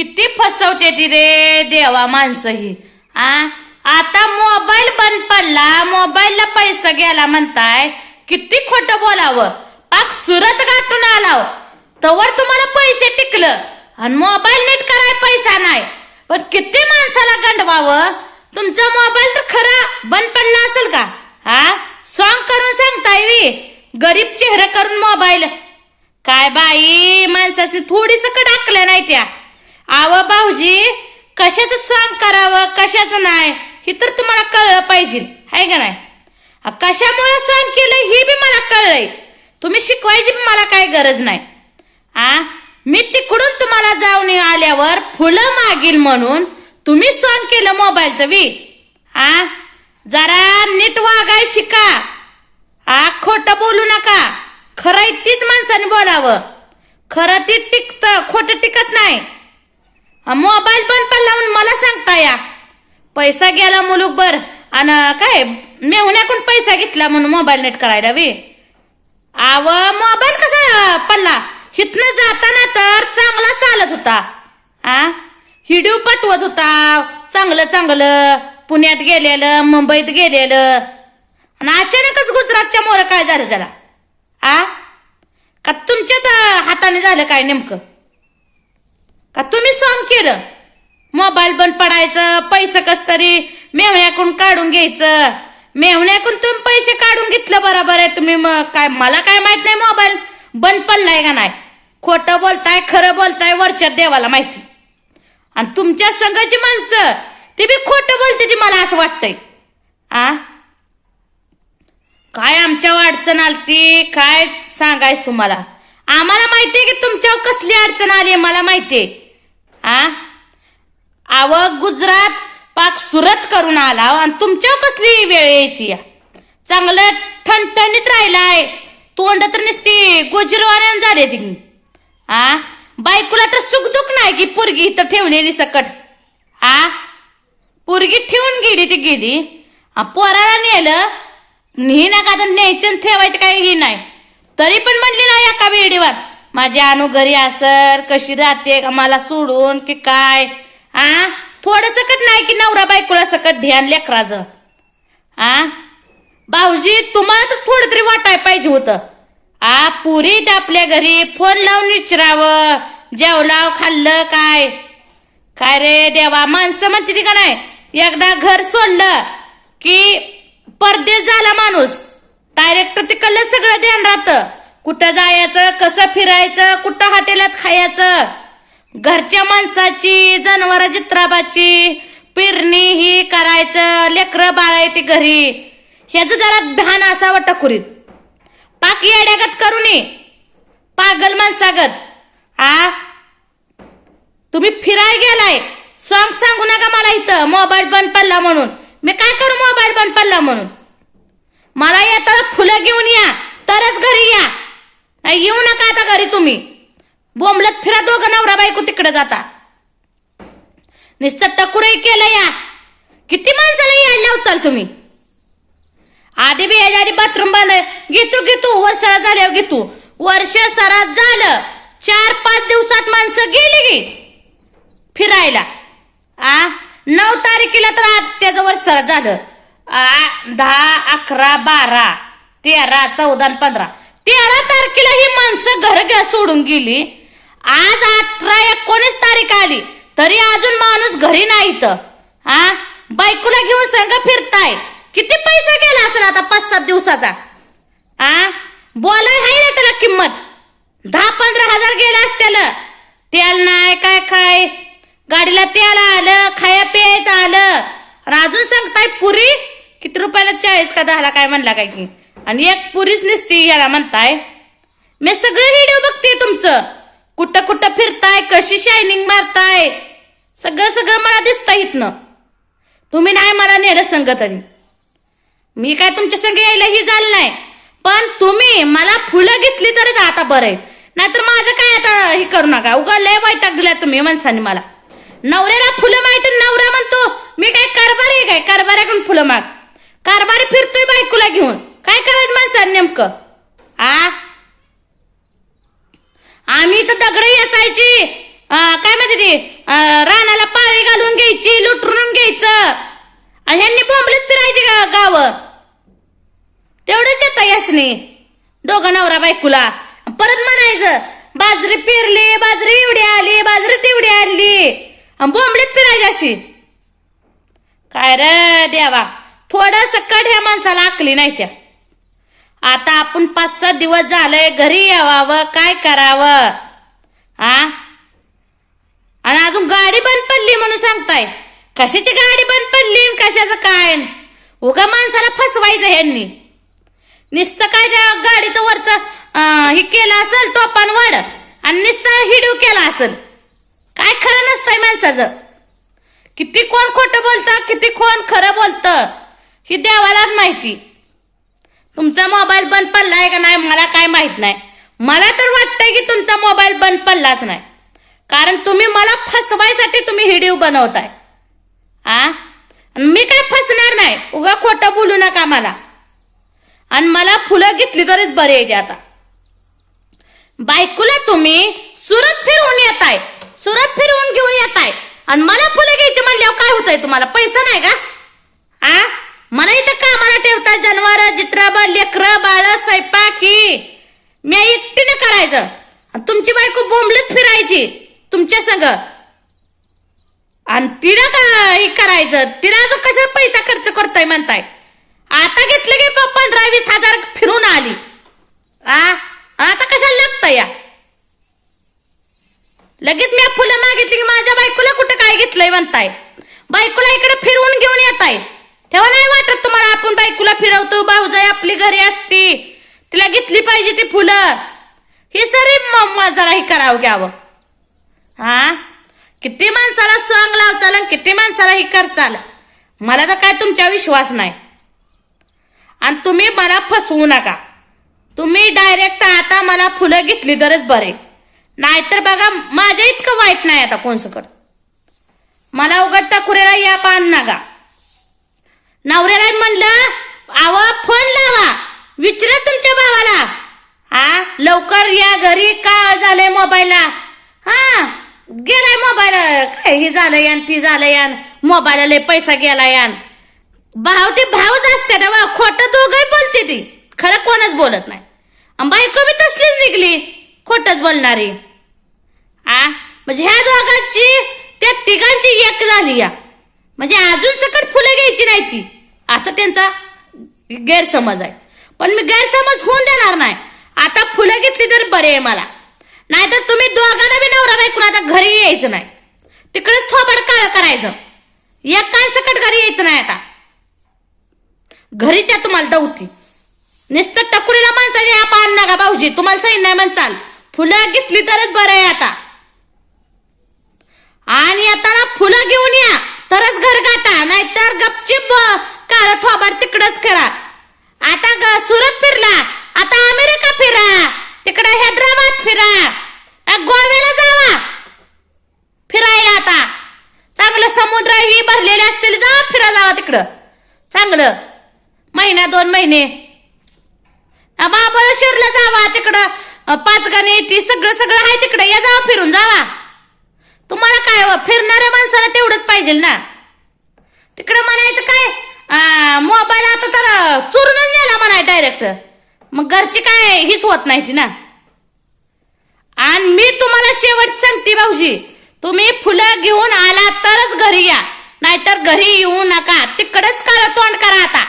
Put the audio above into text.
किती फसवते ती रे देवा माणसं ही. आ? आता मोबाईल बंद पडला मोबाईलला पैसा गेला म्हणताय किती खोटं बोलावं. पाक सुरत गाठून आलाव. तवर तुम्हाला पैसे टिकलं. आणि मोबाईल नीट कराय पैसा नाही. पण किती माणसाला गंडवावं? तुमचा मोबाईल तर खरा बंद पडला असेल का? हा सॉंग करून सांगताय वी. गरीब चेहरा करून मोबाईल. काय बाई माणसाची थोडीस कडाकल्या नाही त्या. आव भाऊजी कशाचं सॉंग करावं कशाचं नाही? हे तर तुम्हाला कळलं पाहिजे आहे का नाही? कशामुळं कशामुळे केलं हे बी मला कळलंय. तुम्ही शिकवायची बी मला काही गरज नाही. आ मी तिकडून तुम्हाला जाऊन आल्यावर फुलं मागील म्हणून तुम्ही सॉंग केलं मोबाईलचं बी. आ जरा नीट वागाय शिका. आ खोटं बोलू नका. खरं तीच माणसाने बोलावं. खरं ती टिकतं खोटं टिकत नाही. मोबाईल बंद पण म्हणून मला सांगता या. पैसा गेला मुलूक बर आणि काय मेहुण्याकून पैसा घेतला म्हणून मोबाईल नेट करायला वे आव मोबाईल कसा पडला? हिथनं जाताना तर चांगला चालत होता. आ? हिडिओ पाठवत होता. चांगलं चांगलं पुण्यात गेलेलं मुंबईत गेलेलं. आणि अचानकच गुजरातच्या मोर काय झालं त्याला? आ? का तुमच्याच हाताने झालं काय नेमकं? सांग केलं. मोबाईल बंद पडायचं पैसे कस तरी मेहण्याकडून काढून घ्यायचं. मेहण्याकडून तुम्ही पैसे काढून घेतलं बरोबर आहे तुम्ही मग. काय मला काय माहीत नाही मोबाईल बंद पडलाय का नाही? खोटं बोलताय खरं बोलताय वरच्या देवाला माहिती. आणि तुमच्या संघाची माणसं ती बी खोटं बोलते ती मला असं वाटतंय. आ? काय आमच्या अडचण आलती? काय सांगायच तुम्हाला? आम्हाला माहितीये की तुमच्यावर कसली अडचण आली मला माहितीये. आहे आव गुजरात पाक सुरत करून आला आणि तुमच्यावर कसली वेळ यायची या? चांगलं ठणठणीत राहिलाय. तोंड तर नसती गोजिरवाण्यान झाले ती. आ? बायकोला तर सुखदुख नाही की पोरगी इथं ठेवलेली सकट. आ? पोरगी ठेवून गेली ती गेली. पोराला नेलं. ही नका तर न्यायचं आणि ठेवायचं काही ही नाही. तरी पण म्हणली नाही एका वेडीवर माझी अनु घरी असर कशी राहते मला सोडून की काय? आ? थोडं सकट नाही की नवरा बायकोला सकट? ध्यान लेकराचं. आ? भाऊजी तुम्हाला तर थोडं तरी वाटाय पाहिजे होतं. आ पुरीत आपल्या घरी फोन लावून विचारावं. जेवलाव खाल्लं काय? काय रे देवा माणसं म्हणते ती का नाही? एकदा घर सोडलं की परदेश झाला माणूस. डायरेक्ट तिकडलं सगळं ध्यान राहतं. कुठं जायचं कसं फिरायचं कुठं हॉटेलात खायचं? घरच्या माणसाची जनावर चित्राबाची पेरणी ही करायचं लेकरं बाळायची घरी. ह्याचं जरा भान असावं टकुरीत. पाक येड्यागत करू नये पागल माणसागत. आ? तुम्ही फिराय गेलाय. सॉंग सांगू नका मला इथं. मोबाईल बंद पडला म्हणून. मी काय करू मोबाईल बंद पडला म्हणून? मला येताना फुलं घेऊन या. तरच घरी या. येऊ नका आता घरी तुम्ही. बोंबलत फिरा दोघं नवरा बायको तिकडे जाता? नुसतं टकुरही केलं या. किती माणसाला यायला लावचाल तुम्ही? आधी बी याच्या आधी बाथरूम बांध घेतो घेतो. वर्ष झाल्यावर घेतो. वर्ष सरात झालं. चार पाच दिवसात माणसं गेली गे फिरायला. आ? नऊ तारखेला तर आज त्याचं वर्ष झालं. आ दहा अकरा बारा तेरा चौदा पंधरा. तेरा तारखेला ही माणसं घर घ्या सोडून गेली. आज अठरा एकोणीस तारीख आली. तरी अजून माणूस घरी नाही इथं हा बायकोला घेऊन संघ फिरताय. किती पैसा गेला असेल आता पाच सात दिवसाचा? आ? बोलाय हाय ना त्याला किंमत? दहा पंधरा हजार गेला असतील. तेल नाही काय खाय गाडीला तेल आलं खाया प्यायचं आलं. आणि अजून सांगताय पुरी? किती रुपयाला चाळीस का दहाला काय म्हणला काय की? आणि एक पुरीच नसती याला म्हणताय. मी सगळं व्हिडिओ बघते तुमचं. कुठं कुठं फिरताय कशी शायनिंग मारताय? सगळं सगळं मला दिसतं इथनं. तुम्ही नाही मला नेलं संग तरी. मी काय तुमच्या संग यायला ही झालं नाही. पण तुम्ही मला फुलं घेतली तरच आता बरं आहे नाहीतर माझं काय आता हे करू नका. उगा लय वैताग दिला तुम्ही माणसाने मला. नवऱ्याला फुलं माहिती नवरा म्हणतो मी काय कारभारी आहे काय? कारभाऱ्याकडून फुलं माग. कारभारी फिरतोय बायकोला घेऊन. काय करायचं माणसाने नेमकं? आ? आम्ही तर दगड याचायची काय म्हणते ती? रानाला पाळी घालून घ्यायची लुटरून घ्यायचं. आणि ह्यांनी बोंबलीत फिरायची गा गाव. तेवढंच येतं नाही दोघं नवरा बायकोला. परत म्हणायचं बाजरी पेरली बाजरी एवढी आली बाजरी तेवढी आली आणि बोंबलीत फिरायची अशी. काय रे देवा? थोडं कट ह्या माणसाला आकली नाही त्या. आता आपण पाच सात दिवस झालंय घरी यावावं काय करावं? हा आणि अजून गाडी बंद पडली म्हणून सांगताय. कशाची गाडी बंद पडली आणि कशाचं काय? उगा माणसाला फसवायचं ह्यांनी. नुसतं काय त्या गाडीचं वरचं हे केलं असेल टोपान वाढ आणि नुसतं हिडीव केला असेल. काय खरं नसतंय माणसाचं. किती कोण खोटं बोलतं किती कोण खरं बोलतं ही देवालाच माहिती. तुमचा मोबाईल बंद पडलाय का नाही मला काय माहीत नाही. मला तर वाटतंय की तुमचा मोबाईल बंद पडलाच नाही. कारण तुम्ही मला फसवायसाठी तुम्ही हिडीव बनवताय. आ? आणि मी काय फसणार नाही? उगा खोटं बोलू नका मला. आणि मला फुलं घेतली तरीच बरी येते आता. बायकोला तुम्ही सुरत फिरवून येताय. सुरत फिरवून घेऊन येताय. आणि मला फुलं घ्यायची म्हणल्यावर काय होतंय तुम्हाला? पैसा नाही का? मला इथं कामाला ठेवता जनावर जित्राबा लेकर बाळ स्वयंपाकी मी एकटीनं करायचं. आणि तुमची बायको बोंबलत फिरायची तुमच्या संग. आणि तिला काय हे करायचं? तिला अजून कशा पैसा खर्च करतोय म्हणताय? आता घेतलं की पंधरा वीस हजार फिरून आली. आ? आता कशाला लागतं या? लगेच मी फुलं मागितली की माझ्या बायकोला कुठं काय घेतलंय म्हणताय? बायकोला इकडे फिरवून घेऊन येत आहे तेव्हा नाही वाटत तुम्हाला आपण बायकोला फिरवतो भाऊजाई आपली घरी असती. तिला घेतली पाहिजे ती फुलं. हे सरी म- जरा हे करावं घ्यावं. हा? किती माणसाला सॉंग लावचाल आणि किती माणसाला हे करचाल? मला तर काय तुमच्या विश्वास नाही. आणि तुम्ही मला फसवू नका. तुम्ही डायरेक्ट आता मला फुलं घेतली तरच बरे. नाहीतर बघा माझ्या इतकं वाईट नाही आता कोणसकड मला उघड टाकुरेला या पान नका. नवऱ्याला म्हणलं आव फोन लावा विचारा तुमच्या भावाला. हा लवकर या घरी काय झालंय मोबाईलला हा गेलाय मोबाईल काय हे झालं यान ती झालं यान मोबाईलला पैसा गेला यान भाव ते भावच असते ना बा. खोटं बोलते ती खरं कोणच बोलत नाही. बायको मी तसलीच निघली खोटच बोलणारी. आ म्हणजे ह्या दोघांची त्या तिघांची एक झाली या. म्हणजे अजून सकट फुलं घ्यायची नाही ती. असं त्यांचा गैरसमज आहे. पण मी गैरसमज होऊन देणार नाही. आता फुलं घेतली तर बरे आहे मला. नाहीतर तुम्ही दोघांना बी नवरा बायकून आता घरी यायचं नाही. तिकडे थोबड काळ करायचं. एक काय सकट घरी यायचं नाही आता. घरीच्या तुम्हाला दौती नुसतं टकुरीला माणसाच्या या पान नका भाऊजी तुम्हाला सही नाही म्हणचाल फुलं घेतली तरच बरं आहे आता आणि येताना फुलं घेऊन या तरच घर गाठा नाहीतर काळ थोबाड तिकडच करा. आता ग सुरत फिरला आता अमेरिका फिरा तिकडे हैदराबाद फिरा गोव्याला जावा. फिरायला आता. चांगलं समुद्र ही भरलेले असतील जावा फिरा जावा तिकडं. चांगलं. महिना दोन महिने. महाबळेश्वरला जावा तिकडं. अ, पाचगाणी ती सगळं सगळं आहे तिकडं. या जावा फिरून जावा. तुम्हाला काय फिरणाऱ्या माणसाला तेवढंच पाहिजे ना. तिकडं म्हणायचं डायरेक्ट. मग घरची काय हीच होत नाही ती ना. आणि मी तुम्हाला शेवट सांगते भाऊजी तुम्ही फुलं घेऊन आला तरच घरी या. नाहीतर घरी येऊ नका. तिकडंच करा तोंड करा आता.